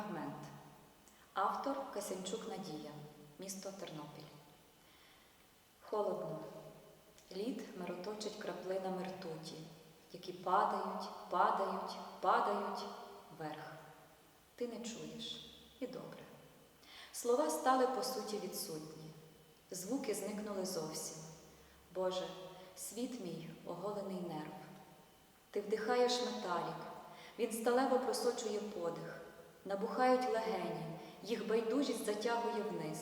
фрагмент. Автор Касянчук Надія, місто Тернопіль. Холодно. Лід мироточить краплинами ртуті, які падають, падають, падають вверх. Ти не чуєш, і добре. Слова стали по суті відсутні, звуки зникнули зовсім. Боже, світ мій оголений нерв. Ти вдихаєш металік, він сталево просочує подих, набухають легені, їх байдужість затягує вниз.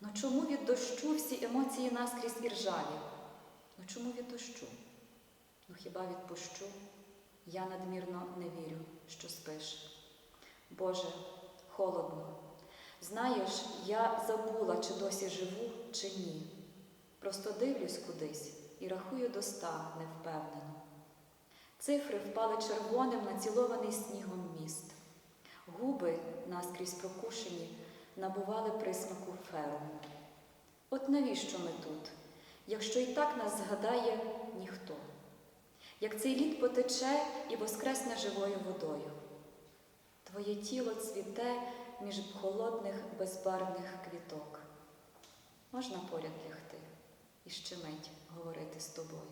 Ну чому від дощу всі емоції наскрізь і ржаві? Ну чому від дощу? Ну хіба відпущу? Я надмірно не вірю, що спиш. Боже, холодно. Знаєш, я забула, чи досі живу, чи ні. Просто дивлюсь кудись і рахую до ста невпевнено. Цифри впали червоним на цілований снігом міст. Губи, наскрізь прокушені, набували присмаку феруму. От навіщо ми тут, якщо і так нас згадає ніхто? Як цей лід потече і воскресне живою водою. Твоє тіло цвіте між холодних безбарвних квіток. Можна поряд лягти і ще мить говорити з тобою.